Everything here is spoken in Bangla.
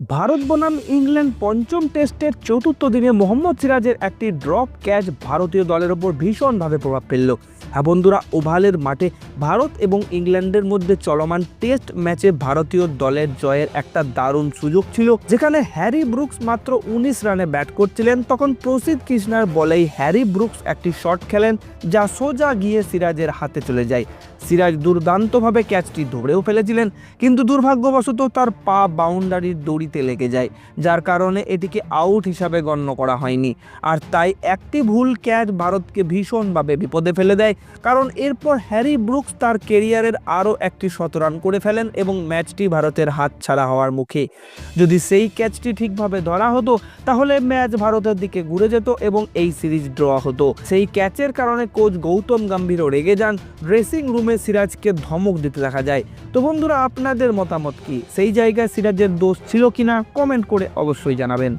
ভারত বনাম ইংল্যান্ড পঞ্চম টেস্টের চতুর্থ দিনে মোহাম্মদ সিরাজের একটি ড্রপ ক্যাচ ভারতীয় দলের ওপর ভীষণভাবে প্রভাব ফেলল। হ্যাঁ বন্ধুরা, ওভালের মাঠে ভারত এবং ইংল্যান্ডের মধ্যে চলমান টেস্ট ম্যাচে ভারতীয় দলের জয়ের একটা দারুণ সুযোগ ছিল, যেখানে হ্যারি ব্রুকস মাত্র উনিশ রানে ব্যাট করছিলেন। তখন প্রসিদ্ধ কৃষ্ণার বলেই হ্যারি ব্রুকস একটি শট খেলেন, যা সোজা গিয়ে সিরাজের হাতে চলে যায়। সিরাজ দুর্দান্তভাবে ক্যাচটি ধরেও ফেলেছিলেন, কিন্তু দুর্ভাগ্যবশত তার পা বাউন্ডারির দড়িতে লেগে যায়, যার কারণে এটিকে আউট হিসাবে গণ্য করা হয়নি। আর তাই একটি ভুল ক্যাচ ভারতকে ভীষণভাবে বিপদে ফেলে দেয়, কারণ এরপর হ্যারি ব্রুকস তার কেরিয়ারের আরও একটি শতরান করে ফেলেন এবং ম্যাচটি ভারতের হাত ছাড়া হওয়ার মুখে। যদি সেই ক্যাচটি ঠিকভাবে ধরা হতো, তাহলে ম্যাচ ভারতের দিকে ঘুরে যেত এবং এই সিরিজ ড্র হতো। সেই ক্যাচের কারণে কোচ গৌতম গম্ভীরও রেগে যান ড্রেসিং রুমে সিরাজকে ধমক দিতে দেখা যায়। তো বন্ধুরা, আপনাদের মতামত কি? সেই জায়গায় সিরাজের দোষ ছিল কিনা? কমেন্ট করে অবশ্যই জানাবেন।